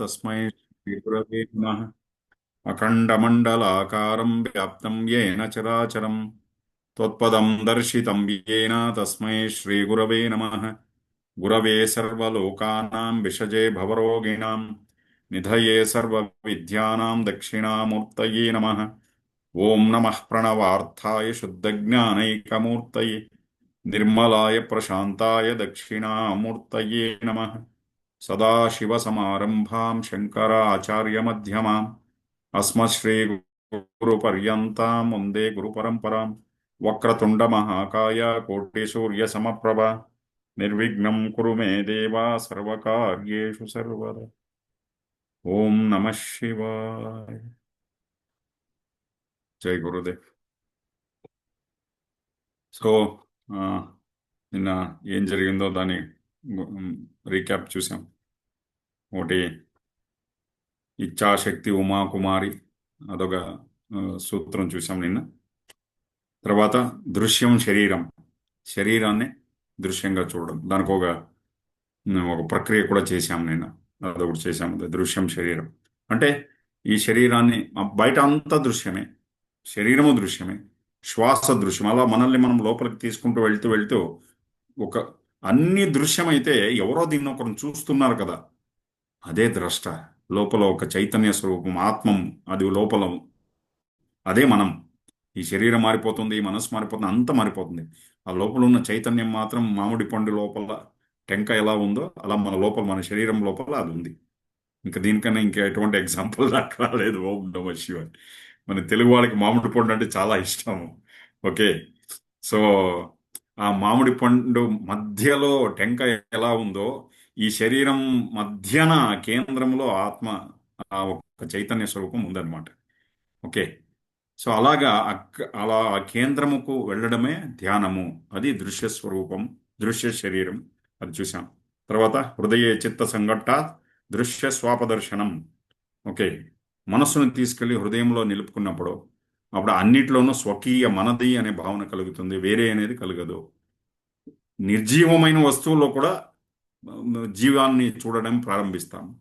तस्मै श्रीगुरवे नमः। अखण्डमण्डलाकारं व्याप्तं येन चराचरं त्वत्पदं दर्शितं येन तस्मै श्रीगुरवे नमः। गुरवे सर्वलोकानां विषजे भवरोगिणां। निधये सर्वविद्यानां दक्षिणामूर्तये नमः। ॐ नमः प्रणवार्थाय शुद्धज्ञानैकमूर्तये। निर्मलाय प्रशान्ताय दक्षिणामूर्तये नमः। सदाशिवसमारम्भां शङ्कराचार्यमध्यमाम् अस्मश्रीगुरुपर्यन्तां वन्दे गुरुपरम्पराम् वक्रतुण्डमहाकाय कोटिसूर्यसमप्रभ निर्विघ्नं कुरु मे देवा सर्वकार्येषु सर्वदा ॐ नमः शिवाय జై గురుదేవ్ సో ఆ, నిన్న ఏం జరిగిందో దాన్ని రీక్యాప్ చూసాం ఒకటి ఇచ్ఛాశక్తి ఉమాకుమారి అదొక సూత్రం చూసాం నిన్న తర్వాత దృశ్యం శరీరం శరీరాన్ని దృశ్యంగా చూడడం దానికి ఒక ఒక ప్రక్రియ కూడా చేశాం నిన్న అదొకటి చేశాం దృశ్యం శరీరం అంటే ఈ శరీరాన్ని బయట అంతా దృశ్యమే శరీరము దృశ్యమే శ్వాస దృశ్యం అలా మనల్ని మనం లోపలికి తీసుకుంటూ వెళ్తూ వెళ్తూ ఒక అన్ని దృశ్యమైతే ఎవరో దీన్ని ఒకరిని చూస్తున్నారు కదా. అదే ద్రష్ట. లోపల ఒక చైతన్య స్వరూపం ఆత్మం అది లోపల అదే మనం. ఈ శరీరం మారిపోతుంది ఈ మనసు మారిపోతుంది అంత మారిపోతుంది. ఆ లోపల ఉన్న చైతన్యం మాత్రం మామిడి పండు లోపల టెంక ఎలా ఉందో అలా మన లోపల మన శరీరం లోపల అది ఉంది. ఇంకా దీనికన్నా ఇంకా ఎటువంటి ఎగ్జాంపుల్ నాకు రాలేదు. ఓం నమ శివ మన తెలుగు వాళ్ళకి మామిడి పండు అంటే చాలా ఇష్టం ఓకే. సో ఆ మామిడి పండు మధ్యలో టెంకాయ ఎలా ఉందో ఈ శరీరం మధ్యన కేంద్రంలో ఆత్మ ఆ ఒక చైతన్య స్వరూపం ఉందన్నమాట. ఓకే. సో అలాగా అలా ఆ కేంద్రముకు వెళ్ళడమే ధ్యానము. అది దృశ్య స్వరూపం దృశ్య శరీరం. అది చూసాం తర్వాత హృదయ చిత్త సంఘట్ట దృశ్య స్వాపదర్శనం. ఓకే. మనస్సును తీసుకెళ్ళి హృదయంలో నిలుపుకున్నప్పుడు అప్పుడు అన్నిట్లోనూ స్వకీయ మనది అనే భావన కలుగుతుంది. వేరే అనేది కలగదు. నిర్జీవమైన వస్తువుల్లో కూడా జీవాన్ని చూడడం ప్రారంభిస్తాము.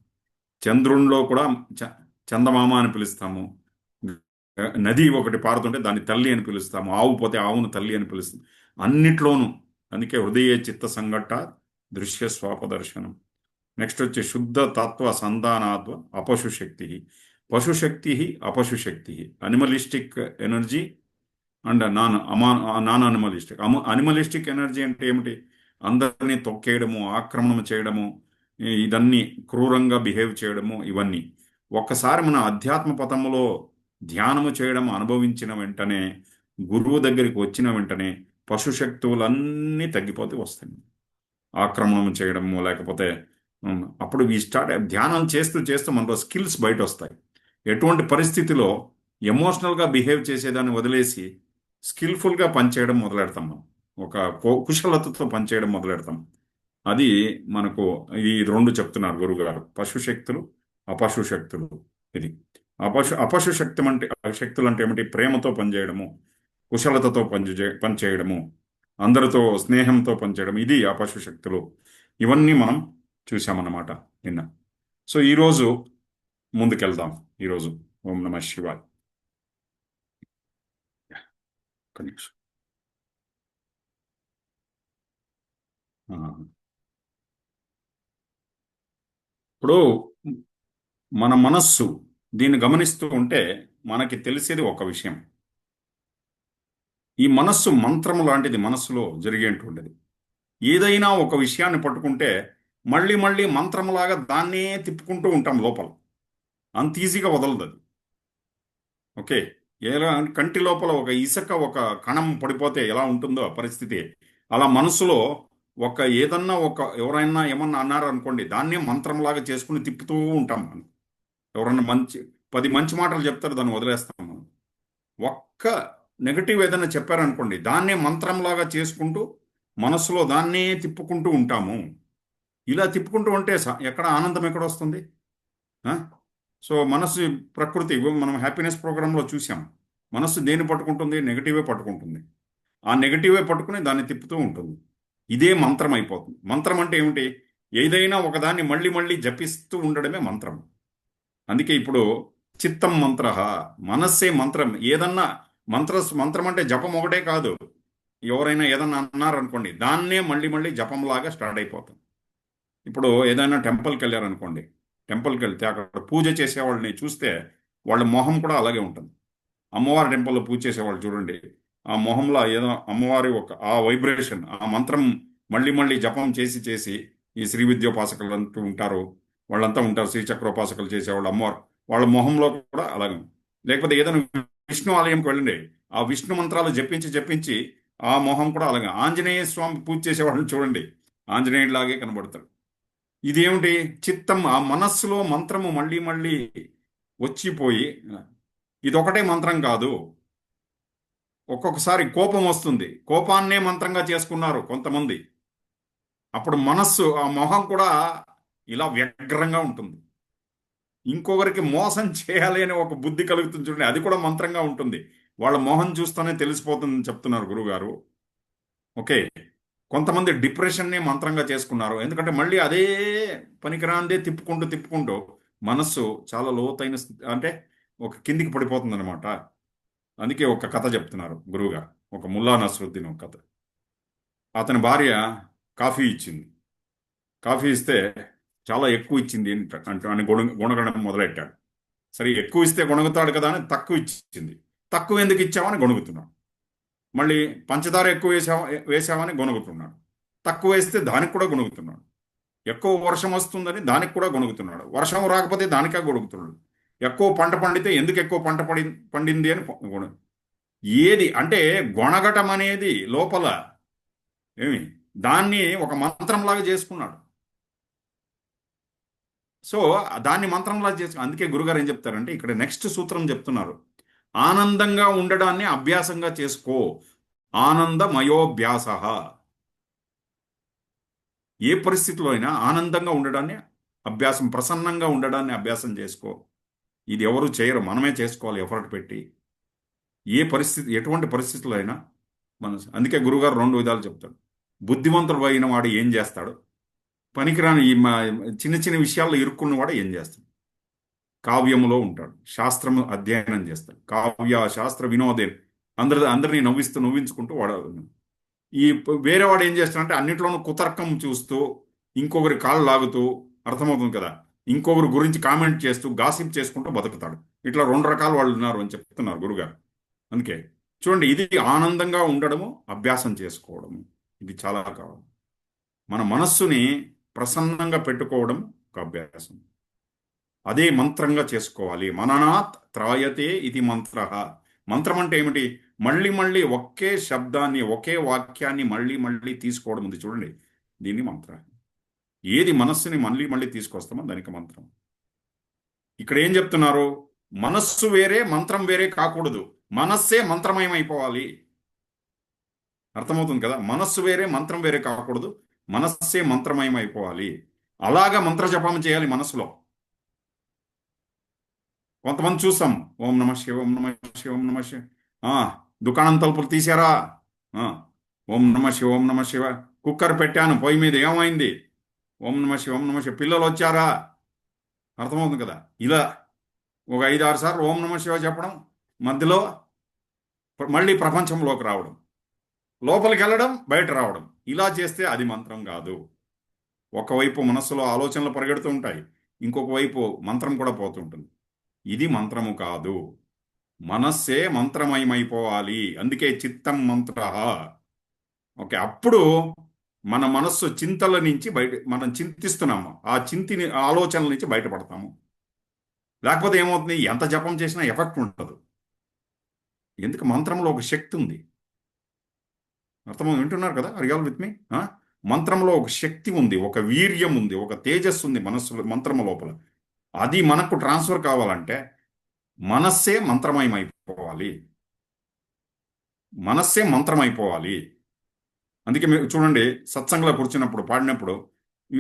చంద్రునిలో కూడా చ- చందమామ అని పిలుస్తాము. నది ఒకటి పారుతుంటే దాన్ని తల్లి అని పిలుస్తాము. ఆవు పోతే ఆవును తల్లి అని పిలుస్తాం. అన్నిట్లోనూ అందుకే హృదయ చిత్త సంఘట దృశ్య స్వాపదర్శనం. నెక్స్ట్ వచ్చి శుద్ధ తత్వ సంధానాత్వ అపశు శక్తి పశుశక్తి అపశుశక్తి అనిమలిస్టిక్ ఎనర్జీ అండ్ నాన్ అమా నాన్ అనిమలిస్టిక్ అనిమలిస్టిక్ ఎనర్జీ అంటే ఏమిటి? అందరినీ తొక్కేయడము ఆక్రమణ చేయడము ఇదన్నీ క్రూరంగా బిహేవ్ చేయడము ఇవన్నీ. ఒక్కసారి మన అధ్యాత్మ పథములో ధ్యానము చేయడం అనుభవించిన వెంటనే గురువు దగ్గరికి వచ్చిన వెంటనే పశుశక్తువులన్నీ తగ్గిపోతే వస్తాయి. ఆక్రమణం చేయడము లేకపోతే అప్పుడు ఈ స్టార్ట్ ధ్యానం చేస్తూ చేస్తూ మనలో స్కిల్స్ బయట వస్తాయి ఎటువంటి పరిస్థితిలో ఎమోషనల్గా బిహేవ్ చేసేదాన్ని వదిలేసి స్కిల్ఫుల్గా పనిచేయడం మొదలెడతాం మనం. ఒక కుశలతతో పనిచేయడం మొదలెడతాం. అది మనకు ఈ రెండు చెప్తున్నారు గురుగారు. పశుశక్తులు అపశుశక్తులు శక్తులు ఇది. అపశు అపశు శక్తి అంటే శక్తులు అంటే ఏమిటి? ప్రేమతో పనిచేయడము కుశలతతో పనిచే పనిచేయడము అందరితో స్నేహంతో పనిచేయడం. ఇది అపశుశక్తులు. ఇవన్నీ మనం చూసామన్నమాట నిన్న. సో ఈరోజు ముందుకెళ్దాం ఈరోజు. ఓం నమ శివాయ్. ఇప్పుడు మన మనస్సు దీన్ని గమనిస్తూ ఉంటే మనకి తెలిసేది ఒక విషయం. ఈ మనస్సు మంత్రం లాంటిది మనస్సులో జరిగేటువంటిది ఏదైనా ఒక విషయాన్ని పట్టుకుంటే మళ్ళీ మళ్ళీ మంత్రంలాగా దాన్నే తిప్పుకుంటూ ఉంటాం లోపల. అంత ఈజీగా వదలదు అది. ఓకే. ఎలా కంటి లోపల ఒక ఇసుక ఒక కణం పడిపోతే ఎలా ఉంటుందో ఆ పరిస్థితి. అలా మనసులో ఒక ఏదన్నా ఒక ఎవరైనా ఏమన్నా అన్నారు అనుకోండి దాన్నే మంత్రంలాగా చేసుకుని తిప్పుతూ ఉంటాం మనం. ఎవరన్నా మంచి పది మంచి మాటలు చెప్తారు దాన్ని వదిలేస్తాం మనం. ఒక్క నెగటివ్ ఏదైనా చెప్పారనుకోండి దాన్నే మంత్రంలాగా చేసుకుంటూ మనసులో దాన్నే తిప్పుకుంటూ ఉంటాము. ఇలా తిప్పుకుంటూ ఉంటే స- ఎక్కడ ఆనందం ఎక్కడ వస్తుంది? సో మనసు ప్రకృతి మనం హ్యాపీనెస్ ప్రోగ్రాంలో చూసాం. మనస్సు దేన్ని పట్టుకుంటుంది? నెగటివే పట్టుకుంటుంది. ఆ నెగటివే పట్టుకుని దాన్ని తిప్పుతూ ఉంటుంది. ఇదే మంత్రం అయిపోతుంది. మంత్రం అంటే ఏమిటి? ఏదైనా ఒకదాన్ని మళ్ళీ మళ్ళీ జపిస్తూ ఉండడమే మంత్రం. అందుకే ఇప్పుడు చిత్తం మంత్ర. మనస్సే మంత్రం. ఏదన్నా మంత్ర మంత్రం అంటే జపం ఒకటే కాదు. ఎవరైనా ఏదన్నా అన్నారనుకోండి దాన్నే మళ్ళీ మళ్ళీ జపంలాగా స్టార్ట్ అయిపోతుంది ఇప్పుడు ఏదైనా టెంపుల్కి వెళ్ళారనుకోండి టెంపుల్కి వెళ్తే అక్కడ పూజ చేసేవాళ్ళని చూస్తే వాళ్ళ మొహం కూడా అలాగే ఉంటుంది. అమ్మవారి టెంపుల్లో పూజ చేసేవాళ్ళు చూడండి. ఆ మొహంలో ఏదో అమ్మవారి ఒక ఆ వైబ్రేషన్ ఆ మంత్రం మళ్ళీ మళ్ళీ జపం చేసి చేసి ఈ శ్రీ విద్యోపాసకులు అంటూ ఉంటారు. వాళ్ళంతా ఉంటారు. శ్రీచక్రోపాసకులు చేసేవాళ్ళు అమ్మవారు. వాళ్ళ మొహంలో కూడా అలాగే లేకపోతే ఏదైనా విష్ణు ఆలయంకి వెళ్ళండి. ఆ విష్ణు మంత్రాలు జపించి జపించి ఆ మొహం కూడా అలాగే ఆంజనేయ స్వామి పూజ చేసేవాళ్ళని చూడండి. ఆంజనేయుడిలాగే కనబడతాడు. ఇదేమిటి? చిత్తం ఆ మనస్సులో మంత్రము మళ్ళీ మళ్ళీ వచ్చిపోయి ఇదొకటే మంత్రం కాదు. ఒక్కొక్కసారి కోపం వస్తుంది. కోపాన్నే మంత్రంగా చేసుకున్నారు కొంతమంది. అప్పుడు మనస్సు ఆ మొహం కూడా ఇలా వ్యగ్రంగా ఉంటుంది. ఇంకొకరికి మోసం చేయాలి అనే ఒక బుద్ధి కలుగుతుంది చూడండి అది కూడా మంత్రంగా ఉంటుంది. వాళ్ళ మొహం చూస్తానే తెలిసిపోతుందని చెప్తున్నారు గురుగారు. ఓకే. కొంతమంది డిప్రెషన్నే మంత్రంగా చేసుకున్నారు. ఎందుకంటే మళ్ళీ అదే పనికిరాందే తిప్పుకుంటూ తిప్పుకుంటూ మనస్సు చాలా లోతైన స్థితి అంటే ఒక కిందికి పడిపోతుంది అనమాట అందుకే ఒక కథ చెప్తున్నారు గురువుగారు ఒక ముల్లా నసరుద్దీన్ ఒక కథ. అతని భార్య కాఫీ ఇచ్చింది. కాఫీ ఇస్తే చాలా ఎక్కువ ఇచ్చింది అంటే అని గుణ గుణగణం మొదలెట్టాడు. సరే ఎక్కువ ఇస్తే గుణగుతాడు కదా అని తక్కువ ఇచ్చింది. తక్కువ ఎందుకు ఇచ్చావని గొణుగుతున్నాడు. మళ్ళీ పంచదార ఎక్కువ వేసావా వేసావని గొనుగుతున్నాడు. తక్కువ వేస్తే దానికి కూడా గొనుగుతున్నాడు. ఎక్కువ వర్షం వస్తుందని దానికి కూడా గొనుగుతున్నాడు. వర్షం రాకపోతే దానికే గొడుగుతున్నాడు ఎక్కువ పంట పండితే ఎందుకు ఎక్కువ పంట పడి పండింది అని గొణ ఏది అంటే గొణగటం అనేది లోపల ఏమి? దాన్ని ఒక మంత్రంలాగా చేసుకున్నాడు. సో దాన్ని మంత్రంలాగా చేసుకు అందుకే గురుగారు ఏం చెప్తారంటే ఇక్కడ నెక్స్ట్ సూత్రం చెప్తున్నారు. ఆనందంగా ఉండడాన్ని అభ్యాసంగా చేసుకో. ఆనందమయోభ్యాస. ఏ పరిస్థితిలో అయినా ఆనందంగా ఉండడాన్ని అభ్యాసం ప్రసన్నంగా ఉండడాన్ని అభ్యాసం చేసుకో. ఇది ఎవరు చేయరు మనమే చేసుకోవాలి ఎఫర్ట్ పెట్టి. ఏ పరిస్థితి ఎటువంటి పరిస్థితుల్లో అయినా మన అందుకే గురుగారు రెండు విధాలు చెప్తాడు. బుద్ధిమంతుడు అయిన వాడు ఏం చేస్తాడు? పనికిరాని ఈ చిన్న చిన్న విషయాల్లో ఇరుక్కున్నవాడు ఏం చేస్తాడు? కావ్యములో ఉంటాడు. శాస్త్రము అధ్యయనం చేస్తాడు. కావ్య శాస్త్ర వినోదే అందరి అందరినీ నవ్విస్తూ నవ్వించుకుంటూ వాడు ఈ వేరేవాడు వేరే వాడు ఏం చేస్తాడంటే అన్నిట్లోనూ కుతర్కం చూస్తూ ఇంకొకరి కాళ్ళు లాగుతూ అర్థమవుతుంది కదా? ఇంకొకరి గురించి కామెంట్ చేస్తూ గాసిప్ చేసుకుంటూ బతుకుతాడు. ఇట్లా రెండు రకాల వాళ్ళు ఉన్నారు అని చెప్తున్నారు గురుగారు. అందుకే చూడండి ఇది ఆనందంగా ఉండడము అభ్యాసం చేసుకోవడము. ఇది చాలా కావాలి. మన మనస్సుని ప్రసన్నంగా పెట్టుకోవడం ఒక అభ్యాసం. అదే మంత్రంగా చేసుకోవాలి. మననాత్ త్రాయతే ఇది మంత్ర. మంత్రం అంటే ఏమిటి? మళ్ళీ మళ్ళీ ఒకే శబ్దాన్ని ఒకే వాక్యాన్ని మళ్ళీ మళ్ళీ తీసుకోవడం ఉంది చూడండి. దీన్ని మంత్ర. ఏది మనస్సుని మళ్ళీ మళ్ళీ తీసుకొస్తామో దానికి మంత్రం. ఇక్కడ ఏం చెప్తున్నారు? మనస్సు వేరే మంత్రం వేరే కాకూడదు. మనస్సే మంత్రమయమైపోవాలి. అర్థమవుతుంది కదా? మనస్సు వేరే మంత్రం వేరే కాకూడదు. మనస్సే మంత్రమయం అయిపోవాలి అలాగా మంత్ర జపం చేయాలి మనస్సులో. కొంతమంది చూస్తాం. ఓం నమ శివ ఓం నమ శివ ఓం నమ శివ దుకాణం తలుపులు తీసారా ఓం నమ శివ ఓం నమ శివ కుక్కర్ పెట్టాను పొయ్యి మీద ఏమైంది? ఓం నమ శివ ఓం నమ శివ పిల్లలు వచ్చారా? అర్థమవుతుంది కదా. ఇలా ఒక ఐదు ఆరు సార్లు ఓం నమ శివ చెప్పడం మధ్యలో మళ్ళీ ప్రపంచంలోకి రావడం లోపలికి వెళ్ళడం బయట రావడం. ఇలా చేస్తే అది మంత్రం కాదు. ఒకవైపు మనస్సులో ఆలోచనలు పరిగెడుతూ ఉంటాయి. ఇంకొక వైపు మంత్రం కూడా పోతుంటుంది ఇది మంత్రము కాదు. మనస్సే మంత్రమయమైపోవాలి. అందుకే చిత్తం మంత్ర. ఓకే అప్పుడు మన మనస్సు చింతల నుంచి బయట మనం చింతిస్తున్నాము. ఆ చింతిని ఆలోచనల నుంచి బయటపడతాము. లేకపోతే ఏమవుతుంది? ఎంత జపం చేసినా ఎఫెక్ట్ ఉండదు. ఎందుకు? మంత్రంలో ఒక శక్తి ఉంది. అర్థం వింటున్నారు కదా? అరిగాల్ విత్ మీ? మంత్రంలో ఒక శక్తి ఉంది ఒక వీర్యం ఉంది ఒక తేజస్సు ఉంది మనస్సు మంత్రం లోపల. అది మనకు ట్రాన్స్ఫర్ కావాలంటే మనస్సే మంత్రమయం అయిపోవాలి మనస్సే మంత్రం అయిపోవాలి అందుకే మీరు చూడండి సత్సంగంలో కూర్చున్నప్పుడు పాడినప్పుడు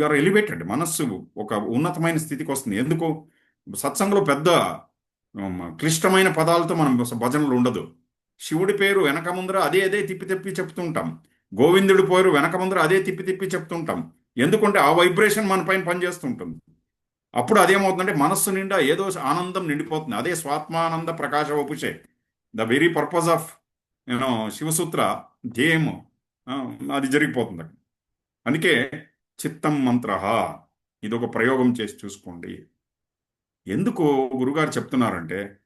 ఆర్ ఎలివేటెడ్ మనస్సు ఒక ఉన్నతమైన స్థితికి వస్తుంది. ఎందుకు? సత్సంగంలో పెద్ద క్లిష్టమైన పదాలతో మనం భజనలు ఉండదు. శివుడి పేరు వెనక ముందర అదే అదే తిప్పి తిప్పి చెప్తుంటాం గోవిందుడి పేరు వెనక ముందర అదే తిప్పి తిప్పి చెప్తుంటాం ఎందుకంటే ఆ వైబ్రేషన్ మన పైన పనిచేస్తుంటుంది అప్పుడు అదేమవుతుందంటే మనస్సు నిండా ఏదో ఆనందం నిండిపోతుంది. అదే స్వాత్మానంద ప్రకాశ వపుషే. The very purpose of you know Shivasutra ధ్యేయము. అది జరిగిపోతుంది అక్కడ. అందుకే చిత్తం మంత్ర ఇది ఒక ప్రయోగం చేసి చూసుకోండి. ఎందుకు గురుగారు చెప్తున్నారంటే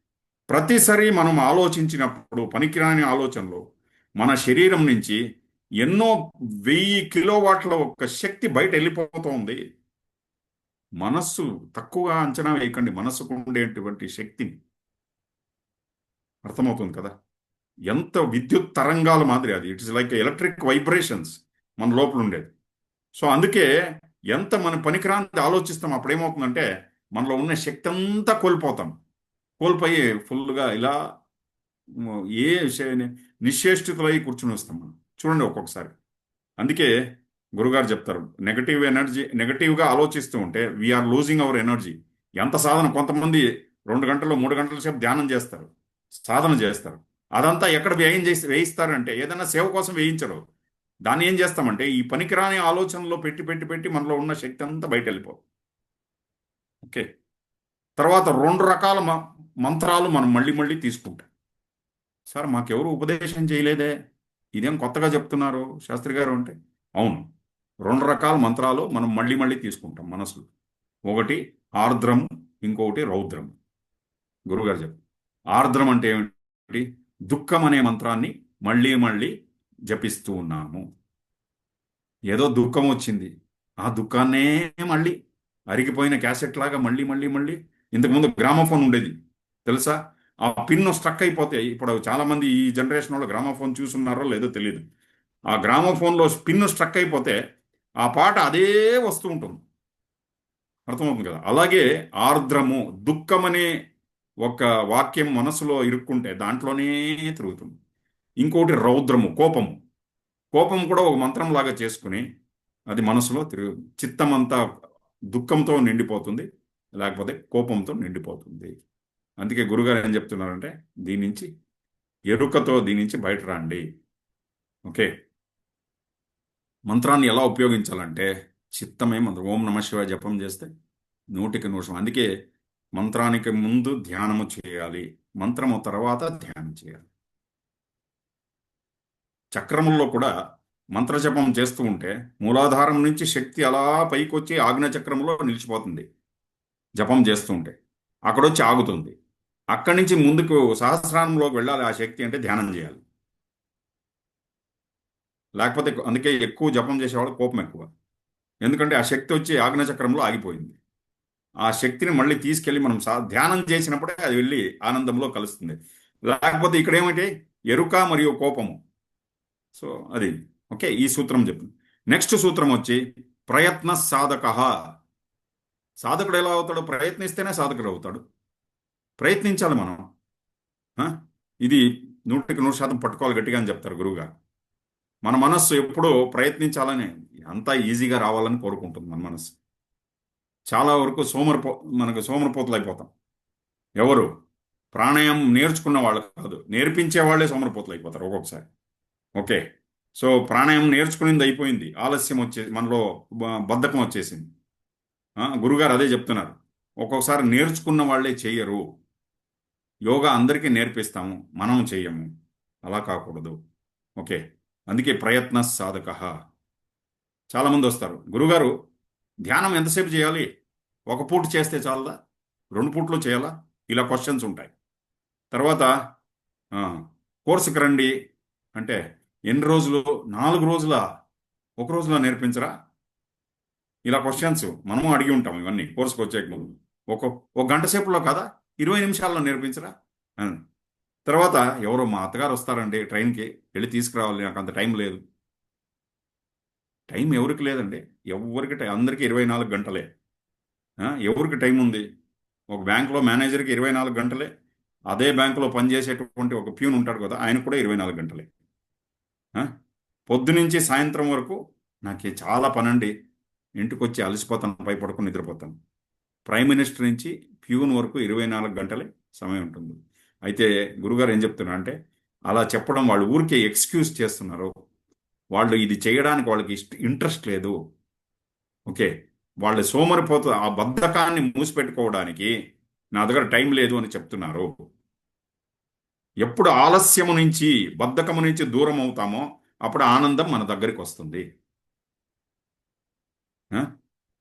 ప్రతిసారి మనం ఆలోచించినప్పుడు పనికిరాని ఆలోచనలు మన శరీరం నుంచి ఎన్నో వెయ్యి కిలోవాట్ల ఒక శక్తి బయట వెళ్ళిపోతుంది. మనస్సు తక్కువగా అంచనా వేయకండి. మనస్సుకు ఉండేటువంటి శక్తిని అర్థమవుతుంది కదా? ఎంత విద్యుత్ తరంగాల మాదిరి అది. ఇట్స్ లైక్ ఎలక్ట్రిక్ వైబ్రేషన్స్ మన లోపల ఉండేది. సో అందుకే ఎంత మన పనికిరాంతి ఆలోచిస్తాం అప్పుడు ఏమవుతుందంటే మనలో ఉన్న శక్తి అంతా కోల్పోతాం. కోల్పోయి ఫుల్గా ఇలా ఏ విషయాన్ని నిశ్చేష్టితులై కూర్చుని వస్తాం మనం. చూడండి ఒక్కొక్కసారి. అందుకే గురుగారు చెప్తారు నెగటివ్ ఎనర్జీ నెగటివ్గా ఆలోచిస్తూ ఉంటే వీఆర్ లూజింగ్ అవర్ ఎనర్జీ ఎంత సాధన? కొంతమంది రెండు గంటలు మూడు గంటల సేపు ధ్యానం చేస్తారు సాధన చేస్తారు. అదంతా ఎక్కడ వ్యయం చేసి వేయిస్తారంటే ఏదైనా సేవ కోసం వేయించరు. దాన్ని ఏం చేస్తామంటే ఈ పనికిరాని ఆలోచనలో పెట్టి పెట్టి పెట్టి మనలో ఉన్న శక్తి అంతా బయట వెళ్ళిపోవు ఓకే? తర్వాత రెండు రకాల మ- మంత్రాలు మనం మళ్ళీ మళ్ళీ తీసుకుంటాం. సార్ మాకెవరు ఉపదేశం చేయలేదే? ఇదేం కొత్తగా చెప్తున్నారు? శాస్త్రి గారు అంటే అవును. రెండు రకాల మంత్రాలు మనం మళ్ళీ మళ్ళీ తీసుకుంటాం మనసులో. ఒకటి ఆర్ద్రం ఇంకొకటి రౌద్రం. గురుగారు చెప్పు ఆర్ద్రం అంటే ఏమిటి? దుఃఖం అనే మంత్రాన్ని మళ్ళీ మళ్ళీ జపిస్తూ ఉన్నాము. ఏదో దుఃఖం వచ్చింది. ఆ దుఃఖాన్నే మళ్ళీ అరిగిపోయిన క్యాసెట్ లాగా మళ్ళీ మళ్ళీ మళ్ళీ ఇంతకుముందు గ్రామఫోన్ ఉండేది. తెలుసా? ఆ పిన్ స్ట్రక్ అయిపోతే ఇప్పుడు చాలా మంది ఈ జనరేషన్ వాళ్ళు గ్రామఫోన్ చూసున్నారో లేదో తెలియదు ఆ గ్రామఫోన్లో పిన్ స్ట్రక్ అయిపోతే ఆ పాట అదే వస్తూ ఉంటుంది. అర్థమవుతుంది కదా? అలాగే ఆర్ద్రము దుఃఖం అనే ఒక వాక్యం మనసులో ఇరుక్కుంటే దాంట్లోనే తిరుగుతుంది. ఇంకోటి రౌద్రము కోపము. కోపం కూడా ఒక మంత్రం లాగా చేసుకుని అది మనసులో తిరుగు చిత్తం అంతా దుఃఖంతో నిండిపోతుంది లేకపోతే కోపంతో నిండిపోతుంది. అందుకే గురుగారు ఏం చెప్తున్నారంటే దీని నుంచి ఎరుకతో దీని నుంచి బయట రండి. ఓకే? మంత్రాన్ని ఎలా ఉపయోగించాలంటే చిత్తమే మంత్రం. ఓం నమ శివ జపం చేస్తే నూటికి నూషం. అందుకే మంత్రానికి ముందు ధ్యానము చేయాలి. మంత్రము తర్వాత ధ్యానం చేయాలి. చక్రముల్లో కూడా మంత్రజపం చేస్తూ ఉంటే మూలాధారం నుంచి శక్తి అలా పైకొచ్చి ఆగ్న చక్రంలో నిలిచిపోతుంది. జపం చేస్తూ ఉంటే అక్కడొచ్చి ఆగుతుంది. అక్కడి నుంచి ముందుకు సహస్రానంలోకి వెళ్ళాలి. ఆ శక్తి అంటే ధ్యానం చేయాలి. లేకపోతే అందుకే ఎక్కువ జపం చేసేవాళ్ళు కోపం ఎక్కువ. ఎందుకంటే ఆ శక్తి వచ్చి ఆగ్నచక్రంలో ఆగిపోయింది. ఆ శక్తిని మళ్ళీ తీసుకెళ్ళి మనం సా ధ్యానం చేసినప్పుడే అది వెళ్ళి ఆనందంలో కలుస్తుంది. లేకపోతే ఇక్కడ ఏమిటి? ఎరుక మరియు కోపము. సో అది. ఓకే ఈ సూత్రం చెప్పింది నెక్స్ట్ సూత్రం వచ్చి ప్రయత్న సాధక. సాధకుడు ఎలా అవుతాడు? ప్రయత్నిస్తేనే సాధకుడు అవుతాడు. ప్రయత్నించాలి మనం. ఇది నూటికి నూరు శాతం పట్టుకోవాలి గట్టిగా అని చెప్తారు గురువుగారు. మన మనస్సు ఎప్పుడూ ప్రయత్నించాలని అంతా ఈజీగా రావాలని కోరుకుంటుంది మన మనస్సు. చాలా వరకు సోమరిపో మనకు సోమరిపోతులు అయిపోతాం ఎవరు? ప్రాణాయామం నేర్చుకున్న వాళ్ళు కాదు. నేర్పించే వాళ్ళే సోమరిపోతులు అయిపోతారు ఒక్కొక్కసారి. ఓకే. సో ప్రాణాయామం నేర్చుకునేది అయిపోయింది. ఆలస్యం వచ్చే మనలో బద్ధకం వచ్చేసింది. గురుగారు అదే చెప్తున్నారు. ఒక్కొక్కసారి నేర్చుకున్న వాళ్ళే చెయ్యరు యోగా అందరికీ నేర్పిస్తాము. మనం చెయ్యము. అలా కాకూడదు. ఓకే. అందుకే ప్రయత్న సాధక. చాలామంది వస్తారు. గురుగారు ధ్యానం ఎంతసేపు చేయాలి? ఒక పూట చేస్తే చాలదా? రెండు పూట్లు చేయాలా? ఇలా క్వశ్చన్స్ ఉంటాయి. తర్వాత కోర్సుకి రండి. అంటే ఎన్ని రోజులు? నాలుగు రోజుల? ఒక రోజులో నేర్పించరా? ఇలా క్వశ్చన్స్ మనము అడిగి ఉంటాం ఇవన్నీ. కోర్సుకు వచ్చే ముందు. ఒక ఒక గంట సేపులో కదా? ఇరవై నిమిషాల్లో నేర్పించరా? తర్వాత ఎవరో మా అత్తగారు వస్తారండి ట్రైన్కి వెళ్ళి తీసుకురావాలి నాకు అంత టైం లేదు. టైం ఎవరికి లేదండి. ఎవరికి టైం అందరికీ ఇరవై నాలుగు గంటలే. ఎవరికి టైం ఉంది? ఒక బ్యాంకులో మేనేజర్కి ఇరవై నాలుగు గంటలే. అదే బ్యాంకులో పనిచేసేటువంటి ఒక ప్యూన్ ఉంటాడు కదా ఆయన కూడా ఇరవై నాలుగు గంటలే. పొద్దునుంచి సాయంత్రం వరకు నాకు చాలా పనండి. ఇంటికి వచ్చి అలసిపోతాను భయపడుకుని నిద్రపోతాను. ప్రైమ్ మినిస్టర్ నుంచి ప్యూన్ వరకు ఇరవై నాలుగు గంటలే సమయం ఉంటుంది. అయితే గురుగారు ఏం చెప్తున్నారు అంటే అలా చెప్పడం వాళ్ళు ఊరికే ఎక్స్క్యూజ్ చేస్తున్నారు. వాళ్ళు ఇది చేయడానికి వాళ్ళకి ఇష్ట ఇంట్రెస్ట్ లేదు. ఓకే. వాళ్ళు సోమరిపోతు ఆ బద్ధకాన్ని మూసిపెట్టుకోవడానికి నా దగ్గర టైం లేదు అని చెప్తున్నారు. ఎప్పుడు ఆలస్యము నుంచి బద్ధకము నుంచి దూరం అవుతామో అప్పుడు ఆనందం మన దగ్గరికి వస్తుంది.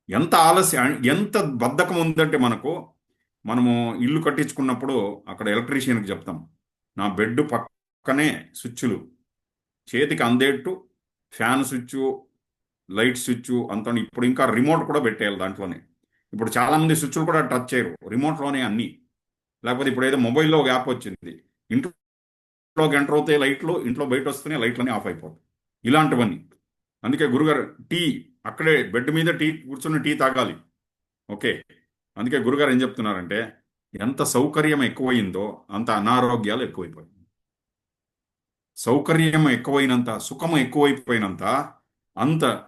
ఎంత ఆలస్యం ఎంత బద్ధకం ఉందంటే మనకు మనము ఇల్లు కట్టించుకున్నప్పుడు అక్కడ ఎలక్ట్రీషియన్కి చెప్తాం. నా బెడ్ పక్కనే స్విచ్లు చేతికి అందేట్టు ఫ్యాన్ స్విచ్ లైట్ స్విచ్ అంత ఇప్పుడు ఇంకా రిమోట్ కూడా పెట్టేయాలి దాంట్లోనే. ఇప్పుడు చాలా మంది స్విచ్లు కూడా టచ్ చేయరు. రిమోట్లోనే అన్ని. లేకపోతే ఇప్పుడు ఏదో మొబైల్లో ఒక యాప్ వచ్చింది. ఇంట్లో ఎంటర్ అవుతాయి లైట్లు ఇంట్లో బయట వస్తేనే లైట్లన్నీ ఆఫ్ అయిపోతాయి. ఇలాంటివన్నీ. అందుకే గురుగారు టీ అక్కడే బెడ్ మీద టీ కూర్చొని టీ తాగాలి. ఓకే. అందుకే గురుగారు ఏం చెప్తున్నారంటే ఎంత సౌకర్యం ఎక్కువైందో అంత అనారోగ్యాలు ఎక్కువైపోయాయి సౌకర్యం ఎక్కువైనంత సుఖం ఎక్కువైపోయినంత అంత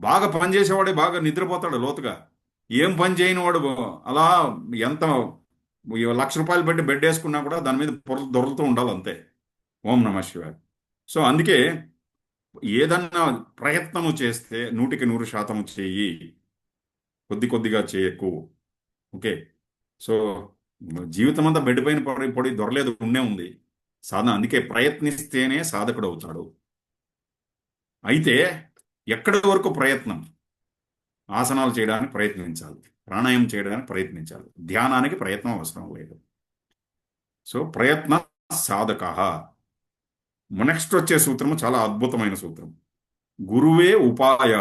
బాగా పనిచేసేవాడే బాగా నిద్రపోతాడు లోతుగా. ఏం పని చేయని వాడు అలా ఎంత లక్ష రూపాయలు పెట్టి బెడ్ వేసుకున్నా కూడా దాని మీద పొర దొరుకుతూ ఉండాలి అంతే. ఓం నమ శివాయ. సో అందుకే ఏదన్నా ప్రయత్నము చేస్తే నూటికి నూరు శాతం చేయి. కొద్ది కొద్దిగా చేయకు. ఓకే? సో జీవితం అంతా బెడ్ పైన పడి పొడి దొరలేదు ఉండే ఉంది. సాధన అందుకే ప్రయత్నిస్తేనే సాధకుడు అవుతాడు అయితే ఎక్కడి వరకు ప్రయత్నం? ఆసనాలు చేయడానికి ప్రయత్నించాలి. ప్రాణాయామం చేయడానికి ప్రయత్నించాలి. ధ్యానానికి ప్రయత్నం అవసరం లేదు. సో ప్రయత్న సాధక నెక్స్ట్ వచ్చే సూత్రము చాలా అద్భుతమైన సూత్రం. గురువే ఉపాయ.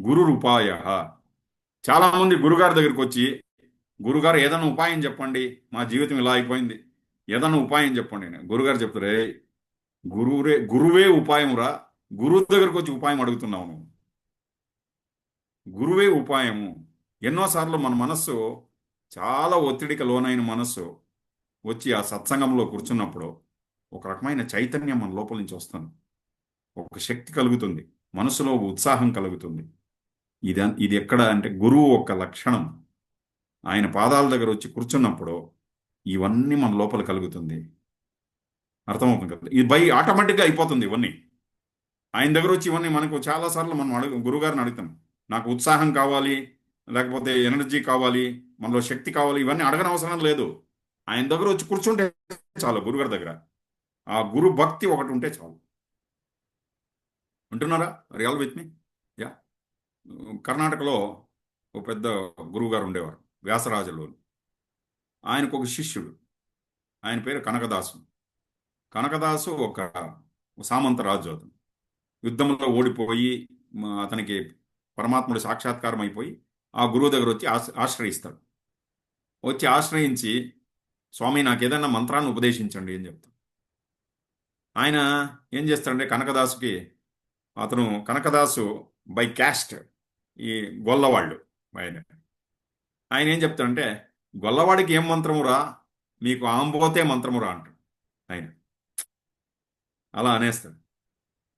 గురు రూపాయ చాలామంది గురుగారి దగ్గరికి వచ్చి గురుగారు ఏదైనా ఉపాయం చెప్పండి. మా జీవితం ఇలా అయిపోయింది. ఏదైనా ఉపాయం చెప్పండి. నేను గురుగారు చెప్తారే గురువురే గురువే ఉపాయం రా. గురువు దగ్గరకు వచ్చి ఉపాయం అడుగుతున్నావు నువ్వు. గురువే ఉపాయము. ఎన్నోసార్లు మన మనస్సు చాలా ఒత్తిడికి లోనైన మనస్సు వచ్చి ఆ సత్సంగంలో కూర్చున్నప్పుడు ఒక రకమైన చైతన్యం మన లోపల నుంచి వస్తుంది. ఒక శక్తి కలుగుతుంది. మనసులో ఒక ఉత్సాహం కలుగుతుంది. ఇది ఇది ఎక్కడ అంటే గురువు ఒక లక్షణం. ఆయన పాదాల దగ్గర వచ్చి కూర్చున్నప్పుడు ఇవన్నీ మన లోపల కలుగుతుంది. అర్థమవుతుంది కదా? ఇది బై ఆటోమేటిక్గా అయిపోతుంది ఇవన్నీ. ఆయన దగ్గర వచ్చి ఇవన్నీ మనకు చాలాసార్లు మనం అడుగు గురుగారిని అడుగుతాం. నాకు ఉత్సాహం కావాలి లేకపోతే ఎనర్జీ కావాలి మనలో శక్తి కావాలి ఇవన్నీ అడగని అవసరం లేదు. ఆయన దగ్గర వచ్చి కూర్చుంటే చాలు గురుగారి దగ్గర. ఆ గురు భక్తి ఒకటి ఉంటే చాలు. ఉంటున్నారా రియల్ విత్ మీ? కర్ణాటకలో ఒక పెద్ద గురువు గారు ఉండేవారు వ్యాసరాజులో ఆయనకు ఒక శిష్యుడు ఆయన పేరు కనకదాసు. కనకదాసు ఒక సామంత రాజు అతను. యుద్ధంలో ఓడిపోయి అతనికి పరమాత్ముడు సాక్షాత్కారం అయిపోయి ఆ గురువు దగ్గర వచ్చి ఆశ ఆశ్రయిస్తాడు. వచ్చి ఆశ్రయించి స్వామి నాకు ఏదైనా మంత్రాన్ని ఉపదేశించండి అని చెప్తాడు. ఆయన ఏం చేస్తాడంటే కనకదాసుకి అతను కనకదాసు బై క్యాస్ట్ ఈ గొల్లవాళ్ళు ఆయన. ఆయన ఏం చెప్తాడంటే గొల్లవాడికి ఏం మంత్రము రా మీకు ఆంబోతే మంత్రము రా అంటాడు ఆయన. అలా అనేస్తాడు.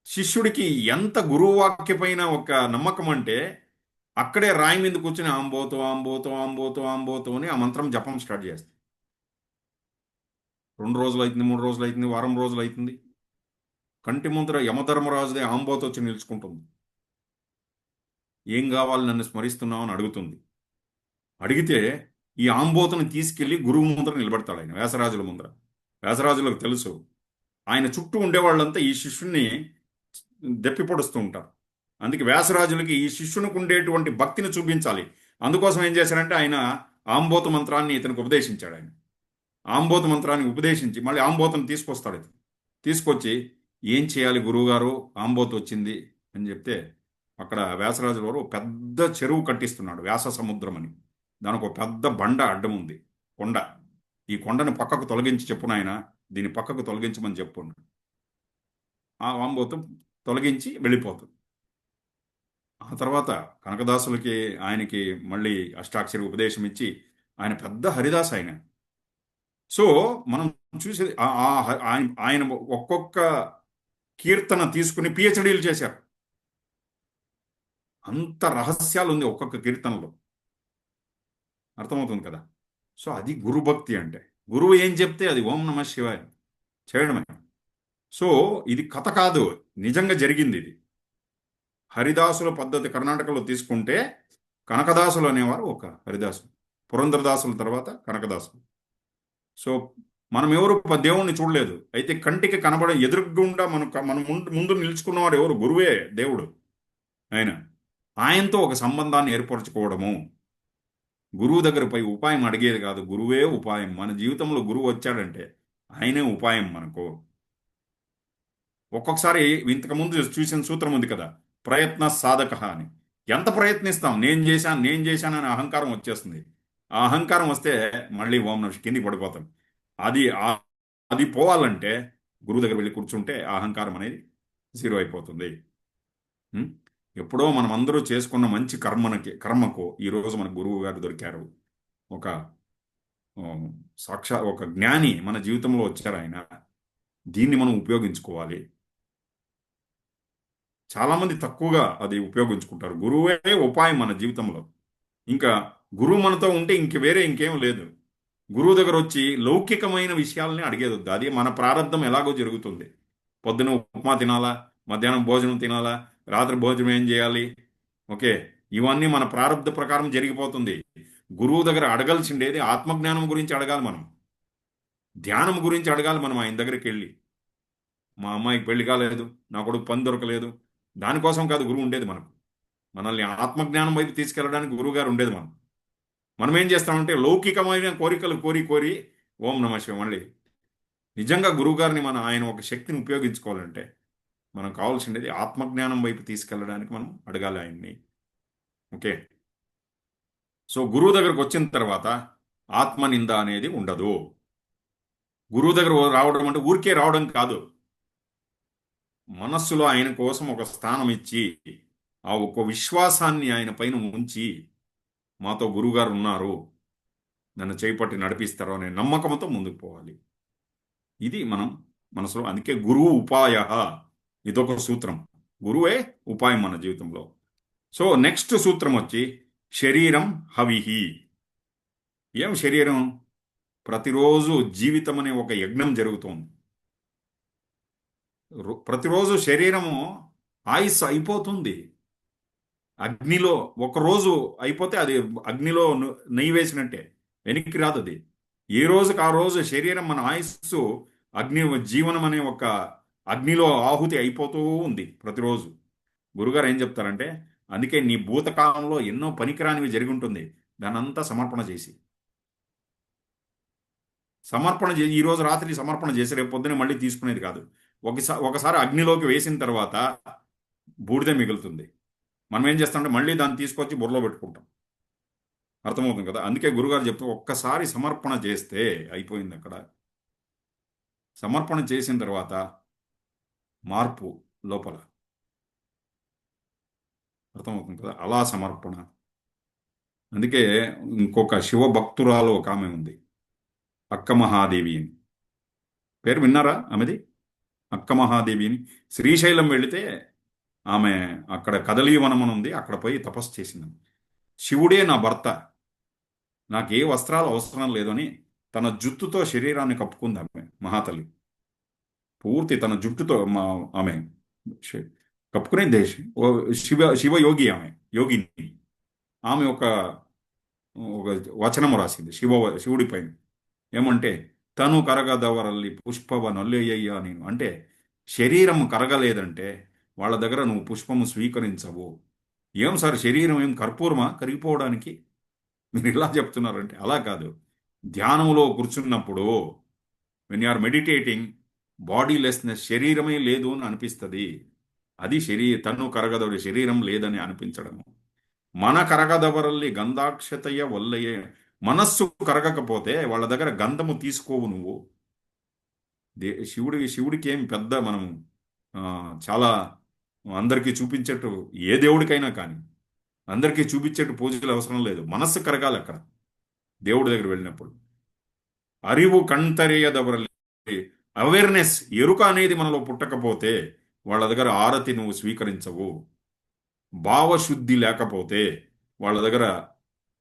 శిష్యుడికి ఎంత గురువాక్య పైన ఒక నమ్మకం అంటే అక్కడే రాయి మీద కూర్చుని ఆంబోతో ఆంబోతో ఆంబోతో ఆంబోతో అని ఆ మంత్రం జపం స్టార్ట్ చేస్తాడు. రెండు రోజులు అవుతుంది మూడు రోజులు అవుతుంది వారం రోజులు అవుతుంది కంటి ముందర యమధర్మరాజుదే ఆంబోతో వచ్చి నిలుచుకుంటుంది. ఏం కావాలి నన్ను స్మరిస్తున్నావు అని అడుగుతుంది. అడిగితే ఈ ఆంబోతను తీసుకెళ్ళి గురువు ముందర నిలబడతాడు ఆయన వ్యాసరాజుల ముందర. వ్యాసరాజులకు తెలుసు. ఆయన చుట్టూ ఉండేవాళ్ళంతా ఈ శిష్యుణ్ణి దెప్పి పొడుస్తూ ఉంటారు. అందుకే వ్యాసరాజులకి ఈ శిష్యునికి ఉండేటువంటి భక్తిని చూపించాలి. అందుకోసం ఏం చేశారంటే ఆయన ఆంబోత మంత్రాన్ని ఇతనికి ఉపదేశించాడు ఆయన. ఆంబోత మంత్రాన్ని ఉపదేశించి మళ్ళీ ఆంబోతను తీసుకొస్తాడు ఇతను. తీసుకొచ్చి ఏం చేయాలి గురువుగారు? ఆంబోత వచ్చింది అని చెప్తే అక్కడ వ్యాసరాజుల వారు పెద్ద చెరువు కట్టిస్తున్నాడు వ్యాస సముద్రం అని. దానికి ఒక పెద్ద బండ అడ్డం ఉంది. కొండ. ఈ కొండను పక్కకు తొలగించి చెప్పు ఆయన దీన్ని పక్కకు తొలగించమని చెప్పు ఆ వాంబోతు తొలగించి వెళ్ళిపోతుంది ఆ తర్వాత కనకదాసులకి ఆయనకి మళ్ళీ అష్టాక్షరి ఉపదేశం ఇచ్చి ఆయన పెద్ద హరిదాస్ ఆయన. సో మనం చూసేది ఆయన ఆయన ఒక్కొక్క కీర్తన తీసుకుని పిహెచ్డీలు చేశారు. అంత రహస్యాలు ఉంది ఒక్కొక్క కీర్తనలో. అర్థమవుతుంది కదా? సో అది గురుభక్తి అంటే. గురువు ఏం చెప్తే అది ఓం నమ శివాయ చేయడమే. సో ఇది కథ కాదు. నిజంగా జరిగింది ఇది. హరిదాసుల పద్ధతి కర్ణాటకలో తీసుకుంటే కనకదాసులు అనేవారు ఒక హరిదాసులు పురంధరదాసుల తర్వాత కనకదాసులు. సో మనం ఎవరు దేవుణ్ణి చూడలేదు. అయితే కంటికి కనబడే ఎదురుగుండా మన మనం ముందు ముందు నిలుచుకున్నవాడు ఎవరు? గురువే దేవుడు. ఆయన. ఆయనతో ఒక సంబంధాన్ని ఏర్పరచుకోవడము. గురువు దగ్గర పోయి ఉపాయం అడిగేది కాదు. గురువే ఉపాయం. మన జీవితంలో గురువు వచ్చాడంటే ఆయనే ఉపాయం మనకు. ఒక్కొక్కసారి ఇంతకుముందు చూసిన సూత్రం ఉంది కదా ప్రయత్న సాధక అని. ఎంత ప్రయత్నిస్తాం? నేను చేశాను నేను చేశాను అనే అహంకారం వచ్చేస్తుంది. ఆ అహంకారం వస్తే మళ్ళీ ఓం నష్ కింది పడిపోతాం. అది అది పోవాలంటే గురువు దగ్గర వెళ్ళి కూర్చుంటే ఆ అహంకారం అనేది జీరో అయిపోతుంది. ఎప్పుడో మనం అందరూ చేసుకున్న మంచి కర్మనకి కర్మకు ఈరోజు మన గురువు గారు దొరికారు. ఒక సాక్షా ఒక జ్ఞాని మన జీవితంలో వచ్చారు ఆయన. దీన్ని మనం ఉపయోగించుకోవాలి. చాలామంది తక్కువగా అది ఉపయోగించుకుంటారు. గురువే ఉపాయం మన జీవితంలో. ఇంకా గురువు మనతో ఉంటే ఇంక వేరే ఇంకేం లేదు. గురువు దగ్గర వచ్చి లౌకికమైన విషయాలని అడిగేది అది మన ప్రారంధం ఎలాగో జరుగుతుంది. పొద్దున ఉప్మా తినాలా? మధ్యాహ్నం భోజనం తినాలా? రాత్రి భోజనం ఏం చేయాలి? ఓకే. ఇవన్నీ మన ప్రారంభ ప్రకారం జరిగిపోతుంది. గురువు దగ్గర అడగాల్సిండేది ఆత్మజ్ఞానం గురించి అడగాలి మనం. ధ్యానం గురించి అడగాలి మనం ఆయన దగ్గరికి వెళ్ళి. మా అమ్మాయికి పెళ్ళి కాలేదు నా కొడుకు పని దొరకలేదు. దానికోసం కాదు గురువు ఉండేది మనకు. మనల్ని ఆత్మజ్ఞానం వైపు తీసుకెళ్ళడానికి గురువు గారు ఉండేది మనం. మనం ఏం చేస్తామంటే లౌకికమైన కోరికలు కోరి కోరి ఓం నమ శివ మళ్ళీ. నిజంగా గురువుగారిని మనం ఆయన ఒక శక్తిని ఉపయోగించుకోవాలంటే మనం కావాల్సిండేది ఆత్మజ్ఞానం వైపు తీసుకెళ్ళడానికి మనం అడగాలి ఆయన్ని. ఓకే? సో గురువు దగ్గరకు వచ్చిన తర్వాత ఆత్మనింద అనేది ఉండదు. గురువు దగ్గర రావడం అంటే ఊరికే రావడం కాదు. మనస్సులో ఆయన కోసం ఒక స్థానం ఇచ్చి ఆ ఒక విశ్వాసాన్ని ఆయన పైన ఉంచి మాతో గురువుగారు ఉన్నారు. నన్ను చేపట్టి నడిపిస్తారు అనే నమ్మకంతో ముందుకు పోవాలి. ఇది మనం మనసులో అందుకే గురువు ఉపాయ. ఇదొక సూత్రం. గురువే ఉపాయం మన జీవితంలో. సో నెక్స్ట్ సూత్రం వచ్చి శరీరం హవిహి. ఏం శరీరం? ప్రతిరోజు జీవితం అనే ఒక యజ్ఞం జరుగుతోంది. ప్రతిరోజు శరీరము ఆయుస్ అయిపోతుంది. అగ్నిలో ఒక రోజు అయిపోతే అది అగ్నిలో నెయ్యి వేసినట్టే. వెనక్కి రాదు అది ఏ రోజుకి ఆ రోజు శరీరం మన ఆయుస్సు అగ్ని జీవనం అనే ఒక అగ్నిలో ఆహుతి అయిపోతూ ఉంది ప్రతిరోజు. గురుగారు ఏం చెప్తారంటే అందుకే నీ భూతకాలంలో ఎన్నో పనికిరానివి జరిగి ఉంటుంది దానంతా సమర్పణ చేసి. సమర్పణ చేసి ఈరోజు రాత్రి సమర్పణ చేసి రేపు పొద్దునే మళ్ళీ తీసుకునేది కాదు. ఒకసారి ఒకసారి అగ్నిలోకి వేసిన తర్వాత బూడిదే మిగులుతుంది. మనం ఏం చేస్తామంటే మళ్ళీ దాన్ని తీసుకొచ్చి బుర్రలో పెట్టుకుంటాం. అర్థమవుతుంది కదా? అందుకే గురుగారు చెప్తూ ఒక్కసారి సమర్పణ చేస్తే అయిపోయింది అక్కడ. సమర్పణ చేసిన తర్వాత మార్పు లోపల. అర్థమవుతుంది కదా? అలా సమర్పణ. అందుకే ఇంకొక శివ భక్తురాలు ఒక ఆమె ఉంది. అక్క మహాదేవి అని. పేరు విన్నారా ఆమెది? అక్క మహాదేవి అని. శ్రీశైలం వెళితే ఆమె అక్కడ కదలీవనం అని ఉంది. అక్కడ పోయి తపస్సు చేసింది. శివుడే నా భర్త. నాకు ఏ వస్త్రాలు అవసరం లేదని తన జుట్టుతో శరీరాన్ని కప్పుకుంది ఆమె మహాతల్లి. పూర్తి తన జుట్టుతో మా ఆమె కప్పుకునే దేశ ఓ శివ శివ యోగి ఆమె యోగిని. ఆమె ఒక ఒక వచనము రాసింది శివ శివుడిపై ఏమంటే తను కరగదవరల్లి పుష్పవ నొల్లయ్యా నేను. అంటే శరీరం కరగలేదంటే వాళ్ళ దగ్గర నువ్వు పుష్పము స్వీకరించవు. ఏం సార్ శరీరం ఏం కర్పూరమా? కరిగిపోవడానికి? మీరు ఇలా చెప్తున్నారంటే అలా కాదు. ధ్యానంలో కూర్చున్నప్పుడు when are meditating bodylessness శరీరమే లేదు అని అనిపిస్తుంది. అది శరీ తను కరగదవరి శరీరం లేదని అనిపించడము. మన కరగదవరల్లి గంధాక్షతయ వల్లయ్యే మనస్సు కరగకపోతే వాళ్ళ దగ్గర గంధము తీసుకోవు నువ్వు. దే శివుడి శివుడికి ఏం పెద్ద మనం చాలా అందరికీ చూపించేట్టు ఏ దేవుడికైనా కానీ అందరికీ చూపించేట్టు పూజలు అవసరం లేదు. మనస్సు కరగాలి అక్కడ దేవుడి దగ్గర వెళ్ళినప్పుడు. అరివు కణ్తరేయదవరలి అవేర్నెస్ ఎరుక అనేది మనలో పుట్టకపోతే వాళ్ళ దగ్గర ఆరతి నువ్వు స్వీకరించవు. భావశుద్ధి లేకపోతే వాళ్ళ దగ్గర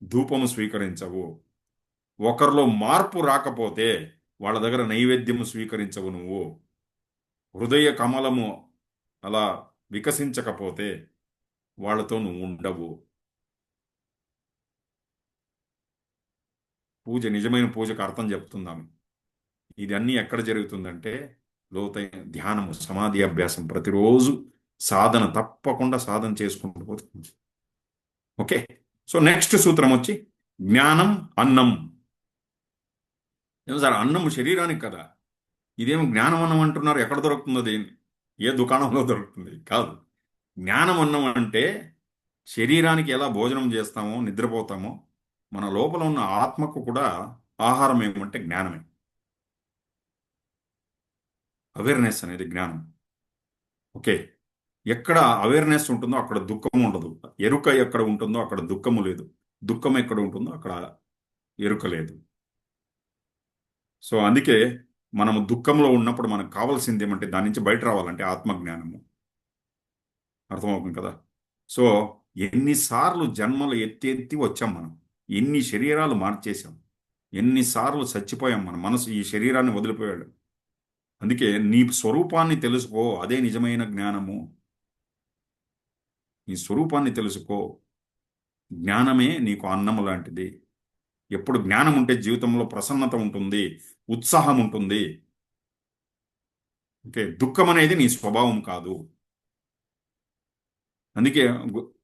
ధూపము స్వీకరించవు. ఒకరిలో మార్పు రాకపోతే వాళ్ళ దగ్గర నైవేద్యము స్వీకరించవు నువ్వు. హృదయ కమలము అలా వికసించకపోతే వాళ్ళతో నువ్వు ఉండవు. పూజ నిజమైన పూజకు అర్థం చెప్తుందామె ఇది ఎక్కడ జరుగుతుందంటే లోతైన ధ్యానము సమాధి అభ్యాసం ప్రతిరోజు సాధన తప్పకుండా సాధన చేసుకుంటూ పోతుంది. ఓకే? సో నెక్స్ట్ సూత్రం వచ్చి జ్ఞానం అన్నం. సార్ అన్నం శరీరానికి కదా. ఇదేం జ్ఞానం అన్నం అంటున్నారు. ఎక్కడ దొరుకుతుందో దేని? ఏ దుకాణంలో దొరుకుతుంది? కాదు. జ్ఞానం అన్నం అంటే శరీరానికి ఎలా భోజనం చేస్తామో నిద్రపోతామో మన లోపల ఉన్న ఆత్మకు కూడా ఆహారం ఏమంటే జ్ఞానమే. అవేర్నెస్ అనేది జ్ఞానం. ఓకే. ఎక్కడ అవేర్నెస్ ఉంటుందో అక్కడ దుఃఖం ఉండదు. ఎరుక ఎక్కడ ఉంటుందో అక్కడ దుఃఖము లేదు. దుఃఖం ఎక్కడ ఉంటుందో అక్కడ ఎరుక లేదు. సో అందుకే మనము దుఃఖంలో ఉన్నప్పుడు మనకు కావాల్సింది ఏమంటే దాని నుంచి బయట రావాలంటే ఆత్మజ్ఞానము. అర్థమవుతుంది కదా? సో ఎన్నిసార్లు జన్మలు ఎత్తి ఎత్తి వచ్చాం మనం. ఎన్ని శరీరాలు మార్చేశాం. ఎన్నిసార్లు చచ్చిపోయాం మన మనసు. ఈ శరీరాన్ని వదిలిపోయాడు. అందుకే నీ స్వరూపాన్ని తెలుసుకో అదే నిజమైన జ్ఞానము. నీ స్వరూపాన్ని తెలుసుకో. జ్ఞానమే నీకు అన్నము లాంటిది. ఎప్పుడు జ్ఞానం ఉంటే జీవితంలో ప్రసన్నత ఉంటుంది ఉత్సాహం ఉంటుంది. ఓకే దుఃఖం అనేది నీ స్వభావం కాదు. అందుకే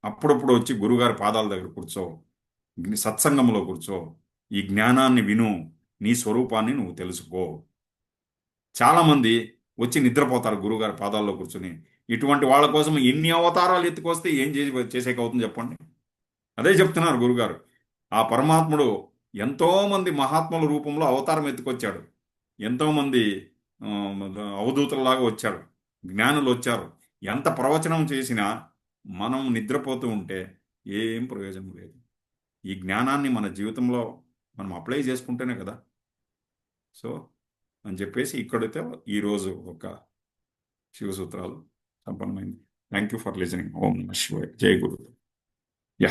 అప్పుడప్పుడు వచ్చి గురుగారి పాదాల దగ్గర కూర్చో. సత్సంగంలో కూర్చో. ఈ జ్ఞానాన్ని విను. నీ స్వరూపాన్ని నువ్వు తెలుసుకో. చాలామంది వచ్చి నిద్రపోతారు గురువుగారి పాదాల్లో కూర్చొని. ఇటువంటి వాళ్ళ కోసం ఎన్ని అవతారాలు ఎత్తుకొస్తే ఏం చేసి చేసేకి అవుతుంది చెప్పండి? అదే చెప్తున్నారు గురుగారు ఆ పరమాత్ముడు ఎంతోమంది మహాత్ముల రూపంలో అవతారం ఎత్తుకొచ్చాడు. ఎంతోమంది అవధూతలలాగా వచ్చాడు జ్ఞానులు వచ్చారు. ఎంత ప్రవచనం చేసినా మనం నిద్రపోతూ ఉంటే ఏం ప్రయోజనం లేదు. ఈ జ్ఞానాన్ని మన జీవితంలో మనం అప్లై చేసుకుంటేనే కదా. సో అని చెప్పేసి ఇక్కడైతే ఈరోజు ఒక శివసూత్రాలు సంపన్నమైంది. థ్యాంక్ యూ ఫర్ లిజనింగ్ ఓం నమ శివాయ. జై గురు. యా